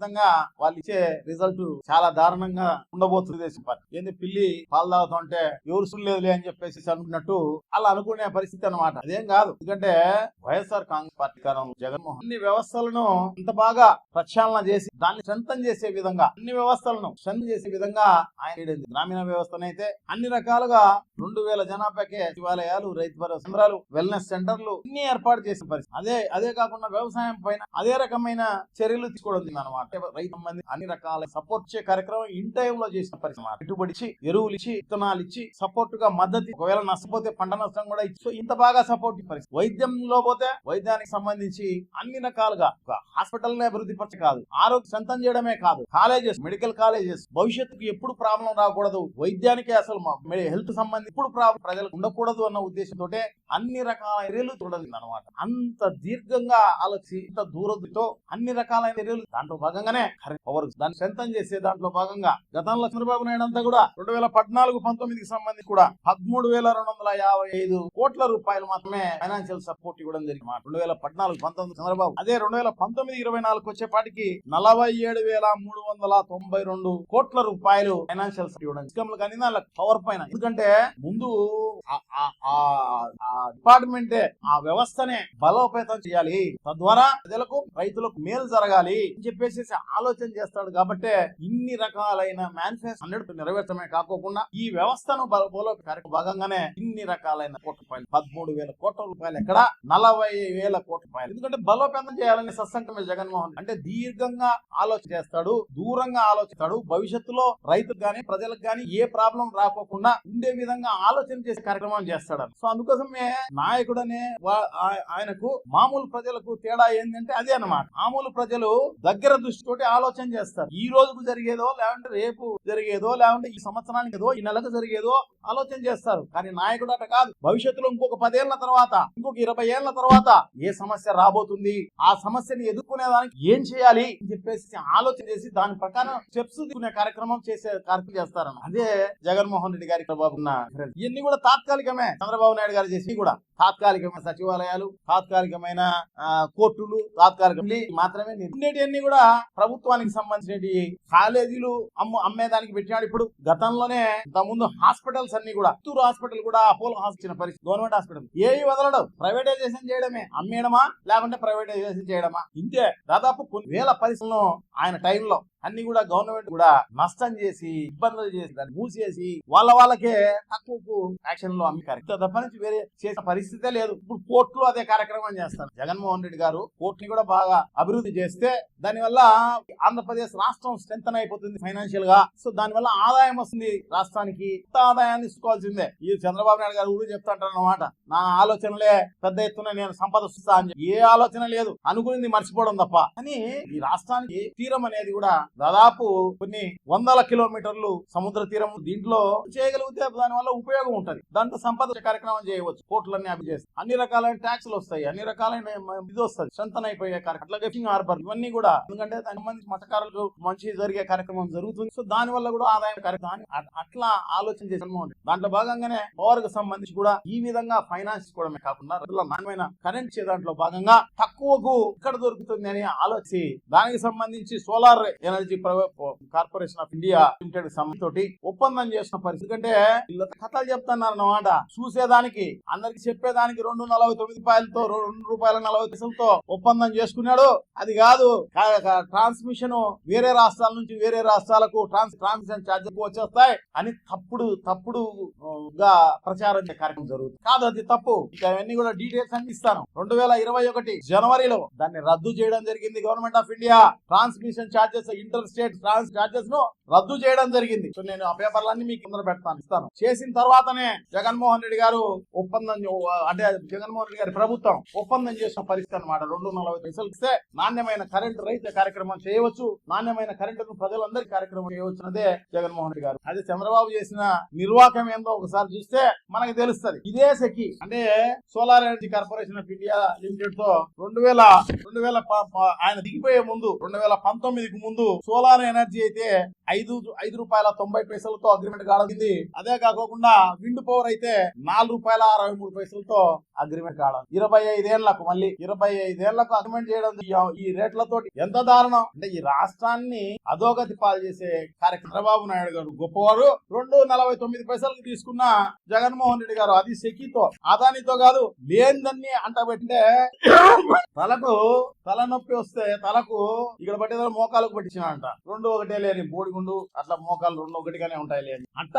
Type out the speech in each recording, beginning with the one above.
ఖచ్చితంగా వాళ్ళు ఇచ్చే రిజల్ట్ చాలా దారుణంగా ఉండబోతుంది దేశం పార్టీ. ఏంది పిల్లి పాలు తాగుతుంటే ఎవరు సుల్లేదులే అని చెప్పేసి అనుకున్నట్టు అలా అనుకునే పరిస్థితి అన్నమాట. అదేం కాదు. ఎందుకంటే వైఎస్ఆర్ కాంగ్రెస్ పార్టీ కాలంలో జగన్మోహన్ అన్ని వ్యవస్థలను ఇంత బాగా ప్రక్షాళన చేసి దాన్ని సొంతం చేసే విధంగా అన్ని వ్యవస్థలను స్ట్రెంథన్ చేసే విధంగా ఆయన గ్రామీణ వ్యవస్థనైతే అన్ని రకాలుగా రెండు వేల జనాభాకే శివాలయాలు రైతు భరోసా కేంద్రాలు వెల్నెస్ సెంటర్లు అన్ని ఏర్పాటు చేసిన పరిస్థితి. అదే అదే కాకుండా వ్యవసాయం పైన అదే రకమైన చర్యలు తీసుకోవడం అనమాట రైతు అన్ని రకాల సపోర్ట్ ఇచ్చే కార్యక్రమం ఇన్ టైమ్లో చేసిన పరిశ్రమ పెట్టుబడి ఇచ్చి ఎరువులు ఇచ్చి విత్తనాలు ఇచ్చి సపోర్ట్గా మద్దతు ఒకవేళ నష్టపోతే పంట నష్టం కూడా ఇచ్చి. ఇంత బాగా సపోర్ట్ పరిస్థితి. వైద్యంలో పోతే వైద్యానికి సంబంధించి అన్ని రకాలుగా ఒక హాస్పిటల్ని అభివృద్ధి పరచ కాదు. ఆరోగ్య సొంతం చేయడమే కాదు. కాలేజెస్ మెడికల్ కాలేజెస్ భవిష్యత్తుకు ఎప్పుడు ప్రాబ్లం రాకూడదు. వైద్యానికి అసలు హెల్త్ సంబంధించి ఎప్పుడు ప్రాబ్లం ప్రజలకు ఉండకూడదు అన్న ఉద్దేశంతో అన్ని రకాల చర్యలు చూడలేదు అనమాట అంత దీర్ఘంగా ఆలోచి ఇంత దూరంతో అన్ని రకాలైన చర్యలు దాంట్లో భాగంగానే పవర్ దాన్ని సొంతం చేసే దాంట్లో భాగంగా గతంలో చంద్రబాబు నాయుడు అంతా కూడా రెండు వేల పద్నాలుగు పంతొమ్మిదికి సంబంధించి కూడా పదమూడు వేల రెండు వందల యాభై ఐదు కోట్ల రూపాయలు మాత్రమే ఫైనాన్షియల్ సపోర్ట్ ఇవ్వడం జరిగింది. రెండు వేల పద్నాలుగు పంతొమ్మిది చంద్రబాబు. అదే రెండు వేల పంతొమ్మిది ఇరవై నాలుగు వచ్చేపాటికి నలభై ఏడు వేల మూడు వందల తొంభై రెండు కోట్ల రూపాయలు ఫైనాన్షియల్ సపోర్ట్ ఇవ్వడం కానీ పవర్ పైన. ఎందుకంటే ముందు ఆ- ఆ- ఆ వ్యవస్థనే బలోపేతం చేయాలి. తద్వారా ప్రజలకు రైతులకు మేలు జరగాలి అని చెప్పేసి ఆలోచన చేస్తాడు కాబట్టి ఇన్ని రకాలైన మేనిఫెస్టో హండ్రెడ్ నెరవేర్చడమే కాకోకుండా ఈ వ్యవస్థను బల- భాగంగానే ఇన్ని రకాలైన కోట్ల రూపాయలు పదమూడు వేల కోట్ల రూపాయలు ఎక్కడ? నలభై వేల కోట్ల రూపాయలు. ఎందుకంటే బలోపేతం చేయాలని సత్సంకమే జగన్మోహన్ అంటే దీర్ఘంగా ఆలోచన చేస్తాడు దూరంగా ఆలోచిస్తాడు. భవిష్యత్తులో రైతులకు గాని ప్రజలకు గాని ఏ ప్రాబ్లం రాకోకుండా ఉండే విధంగా ఆలోచన చేసే కార్యక్రమం చేస్తాడు సో అందుకోసమే నాయకుడనే ఆయనకు మామూలు ప్రజలకు తేడా ఏంటంటే అదే అన్నమాట. మామూలు ప్రజలు దగ్గర దృష్టి దృష్టితోటి ఆలోచన చేస్తారు. ఈ రోజుకు జరిగేదో లేదంటే రేపు జరిగేదో లేదంటే ఈ సంవత్సరానికి ఏదో ఈ నెలకు జరిగేదో ఆలోచన చేస్తారు. కానీ నాయకుడు అట కాదు. భవిష్యత్తులో ఇంకొక పదేళ్ళ తర్వాత ఇంకొక ఇరవై ఏళ్ళ తర్వాత ఏ సమస్య రాబోతుంది? ఆ సమస్యని ఎదుర్కొనేదానికి ఏం చేయాలి? అని చెప్పేసి ఆలోచన చేసి దాని ప్రకారం స్టెప్స్ తీసుకునే కార్యక్రమం చేసే కార్యక్రమం చేస్తారన్న అదే జగన్మోహన్ రెడ్డి గారి బాబు ఇవన్నీ కూడా తాత్కాలికమే. చంద్రబాబు నాయుడు గారు చేసి కూడా తాత్కాలికమైన సచివాలయాలు తాత్కాలికమైన ఆ, కోర్టులు తాత్కాలిక మాత్రమే ఉండేటివన్నీ కూడా ప్రభుత్వానికి సంబంధించినవి కాలేజీలు అమ్ము అమ్మేదానికి పెట్టినాడు. ఇప్పుడు గతంలోనే ముందు హాస్పిటల్స్ అన్ని కూడా చిత్తూరు హాస్పిటల్ కూడా అపోలో హాస్పిటల్ పరిస్థితి గవర్నమెంట్ హాస్పిటల్. ఏవి వదలడం? ప్రైవేటైజేషన్ చేయడమే. అమ్మేయడమా? లేకుంటే ప్రైవేటైజేషన్ చేయడమా? ఇంతే. దాదాపు కొన్ని వేల పరిస్థితులను ఆయన టైంలో అన్ని కూడా గవర్నమెంట్ కూడా నష్టం చేసి ఇబ్బందులు చేసి దాన్ని మూసేసి వాళ్ళ వాళ్ళకే తక్కువకు యాక్షన్లో అమ్మి తప్ప నుంచి వేరే చేసిన పరిస్థితే లేదు. ఇప్పుడు కోర్టులు అదే కార్యక్రమం చేస్తారు. జగన్మోహన్ రెడ్డి గారు కోర్టుని కూడా బాగా అభివృద్ధి చేస్తే దానివల్ల ఆంధ్రప్రదేశ్ రాష్ట్రం స్ట్రెంగ్ అయిపోతుంది ఫైనాన్షియల్గా. సో దానివల్ల ఆదాయం వస్తుంది రాష్ట్రానికి. ఇంత ఆదాయాన్ని ఇసుకోవాల్సిందే ఈ చంద్రబాబు నాయుడు గారు ఊరు చెప్తాంటారు అన్నమాట నా ఆలోచనలే పెద్ద ఎత్తున నేను సంపద వస్తా అని చెప్పి. ఏ ఆలోచన లేదు. అనుకునింది మర్చిపోవడం తప్ప. అని ఈ రాష్ట్రానికి తీరం అనేది కూడా దాదాపు కొన్ని వందల కిలోమీటర్లు సముద్ర తీరం దీంట్లో చేయగలిగితే దాని వల్ల ఉపయోగం ఉంటది. దాంట్లో సంపద కార్యక్రమం చేయవచ్చు. కోట్లన్నీ అవి చేస్తాయి అన్ని రకాలైన ట్యాక్స్లు వస్తాయి. అన్ని రకాలైన ఇది వస్తుంది. సంతన అయిపోయే కార్యక్రమం. అట్లా ఫిషింగ్ హార్బర్ ఇవన్నీ కూడా ఎందుకంటే దానికి సంబంధించి మతకారులకు మంచి జరిగే కార్యక్రమం జరుగుతుంది. సో దాని వల్ల కూడా ఆదాయం కార్యక్రమం అట్లా ఆలోచన చేసి దాంట్లో భాగంగానే పవర్కు సంబంధించి కూడా ఈ విధంగా ఫైనాన్స్ కూడా కాకుండా నాణ్యమైన కరెంట్ దాంట్లో భాగంగా తక్కువకు ఇక్కడ దొరుకుతుంది అని ఆలోచి దానికి సంబంధించి solar energy corporation of India limited తోటి ఒప్పందం చేసిన పరిస్థితి. ఎందుకంటే వీళ్ళ కథలు చెప్తున్నారు అన్నమాట. చూసేదానికి అందరికి చెప్పేదానికి రెండు నలభై తొమ్మిది రూపాయలతో రెండు రూపాయల నలభై పైసలతో ఒప్పందం చేసుకున్నాడు. అది కాదు ట్రాన్స్మిషన్ వేరే రాష్ట్రాల నుంచి వేరే రాష్ట్రాలకు ట్రాన్స్ ట్రాన్స్మిషన్ ఛార్జెస్ వచ్చేస్తాయి అని తప్పుడు తప్పుడు గా ప్రచారం కార్యక్రమం జరుగుతుంది. కాదు అది తప్పు. ఇవన్నీ అవన్నీ కూడా డీటెయిల్స్ అన్ని ఇస్తాను. రెండు వేల ఇరవై ఒకటి జనవరిలో దాన్ని రద్దు చేయడం జరిగింది government of India. Transmission charges inter state trans చార్జెస్ను రద్దు చేయడం జరిగింది. సో నేను ఆ పేపర్లన్నీ మీకు ముందర పెడతాను. ఇస్తాను. చేసిన తర్వాతనే జగన్మోహన్ రెడ్డి గారు ఒప్పందం అంటే జగన్మోహన్ రెడ్డి గారి ప్రభుత్వం ఒప్పందం చేసిన పరిస్థితి అనమాట రెండు నలభై పైసలు ఇస్తే నాణ్యమైన కరెంటు రైతు కార్యక్రమం చేయవచ్చు. నాణ్యమైన కరెంటును ప్రజలందరి కార్యక్రమం చేయవచ్చు అన్నదే జగన్మోహన్ రెడ్డి గారు. అదే చంద్రబాబు చేసిన నిర్వాహకం ఏందో ఒకసారి చూస్తే మనకి తెలుస్తది. ఇదే సెకి అంటే solar energy corporation of India లిమిటెడ్తో రెండు వేల రెండు వేల ఆయన దిగిపోయే ముందు రెండు వేల పంతొమ్మిదికి ముందు సోలార్ ఎనర్జీ అయితే ఐదు ఐదు రూపాయల తొంభై పైసలతో అగ్రిమెంట్ కాడింది అదే కాకోకుండా విండ్ పవర్ అయితే నాలుగు రూపాయల అరవై మూడు పైసలతో అగ్రిమెంట్ కావడం. ఇరవై ఐదేళ్ళకు మళ్ళీ ఇరవై ఐదేళ్ళకు అగ్రిమెంట్ చేయడం ఈ- రేట్లతో ఎంత దారుణం? అంటే ఈ రాష్ట్రాన్ని అధోగతి పాలు చేసే కార్యక్రమం చంద్రబాబు నాయుడు గారు గొప్పవారు. రెండు నలభై తొమ్మిది పైసలకు తీసుకున్న జగన్మోహన్ రెడ్డి గారు అది సెకితో అదానితో కాదు లేనిదన్ని అంటబెట్టే తలకు తలనొప్పి వస్తే తలకు ఇక్కడ పట్టేదో మోకాలకు అంట. రెండు ఒకటే లేని బోడిగుండు అట్లా మోకాలు రెండు ఒకటిగానే ఉంటాయి లేని అట్ట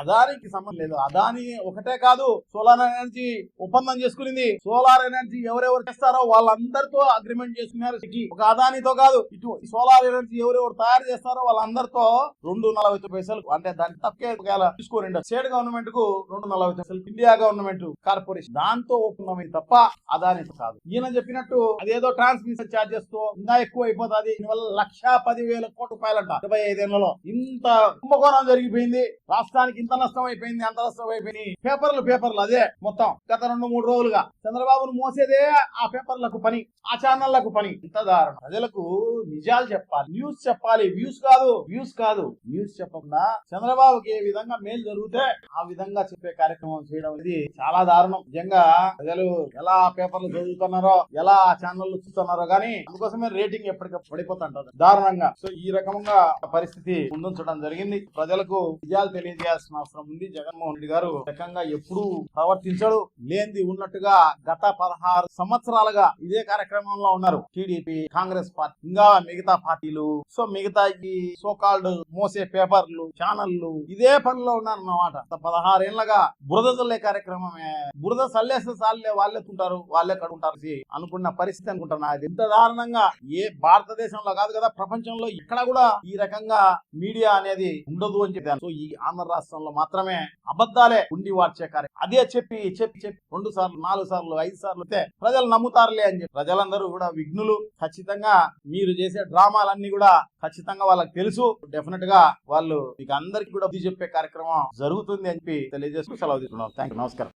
అదానికి సంబంధం లేదు. అదాని ఒకటే కాదు సోలార్ ఎనర్జీ ఒప్పందం చేసుకునింది. సోలార్ ఎనర్జీ ఎవరెవరు చేస్తారో వాళ్ళందరితో అగ్రిమెంట్ చేసుకున్నారు. ఒక అదానితో కాదు ఇటు సోలార్ ఎనర్జీ ఎవరెవరు తయారు చేస్తారో వాళ్ళందరితో రెండు నలభై పైసలు అంటే దాని తప్పకే ఒకవేళ తీసుకోరండి స్టేట్ గవర్నమెంట్కు రెండు నలభై పైసలు ఇండియా గవర్నమెంట్ కార్పొరేషన్ దాంతో ఒప్పందమైంది తప్ప అదానితో కాదు. ఈయన చెప్పినట్టు అదేదో ట్రాన్స్మిషన్ ఛార్జెస్తో ఇంకా ఎక్కువ అయిపోతుంది దీనివల్ల లక్ష పది వేల కోట్ల రూపాయలంట. ఇరవై ఐదేళ్ళలో ఇంత కుంభకోణం జరిగిపోయింది. రాష్ట్రానికి ఇంత నష్టం అయిపోయింది అంత నష్టం అయిపోయింది. పేపర్లు పేపర్లు అదే మొత్తం. గత రెండు మూడు రోజులుగా చంద్రబాబును మోసేదే ఆ పేపర్లకు పని ఆ ఛానళ్ళకు పని. ఇంత దారుణం. ప్రజలకు నిజాలు చెప్పాలి. న్యూస్ చెప్పాలి. వ్యూస్ కాదు. వ్యూస్ కాదు. న్యూస్ చెప్పకుండా చంద్రబాబుకి ఏ విధంగా మేలు జరిగితే ఆ విధంగా చెప్పే కార్యక్రమం చేయడం అనేది చాలా దారుణం. నిజంగా ప్రజలు ఎలా పేపర్లు చదువుతున్నారో ఎలా ఆ ఛానళ్ళు చూస్తున్నారో కానీ అందుకోసమే రేటింగ్ ఎప్పటికప్పుడు పడిపోతుంటారు దారుణంగా. సో ఈ రకంగా పరిస్థితి ముందుంచడం జరిగింది. ప్రజలకు నిజాలు తెలియజేయాల్సిన అవసరం ఉంది. జగన్మోహన్ రెడ్డి గారు రకంగా ఎప్పుడూ ప్రవర్తించడు. లేనిది ఉన్నట్టుగా గత పదహారు సంవత్సరాలుగా ఇదే కార్యక్రమంలో ఉన్నారు టీడీపీ కాంగ్రెస్ పార్టీ ఇంకా మిగతా పార్టీలు. సో మిగతా ఈ సో కాల్డ్ మోసే పేపర్లు ఛానళ్ళు ఇదే పనిలో ఉన్నారు అన్నమాట పదహారేళ్ళగా బురద చల్లే కార్యక్రమమే. బురద చల్లేస్తే చాలే వాళ్ళే తింటారు వాళ్ళే కడుకుంటారు అనుకున్న పరిస్థితి అనుకుంటున్నా. అది ఎంత దారుణంగా ఏ భారతదేశంలో కాదు కదా ప్రపంచంలో ఇక్కడ కూడా ఈ రకంగా మీడియా అనేది ఉండదు అని చెప్పాను. సో ఈ ఆంధ్ర రాష్ట్రంలో మాత్రమే అబద్ధాలే ఉండి వార్చే కార్యం. అదే చెప్పి చెప్పి చెప్పి రెండు సార్లు నాలుగు సార్లు ఐదు సార్లు అయితే ప్రజలు నమ్ముతారులే అని చెప్పి ప్రజలందరూ కూడా విఘ్నులు. ఖచ్చితంగా మీరు చేసే డ్రామాలన్నీ కూడా ఖచ్చితంగా వాళ్ళకి తెలుసు. డెఫినెట్గా వాళ్ళు మీకు అందరికి కూడా బుద్ధి చెప్పే కార్యక్రమం జరుగుతుంది అని చెప్పి తెలియజేస్తూ సెలవు తీసుకున్నాం థ్యాంక్ యూ నమస్కారం.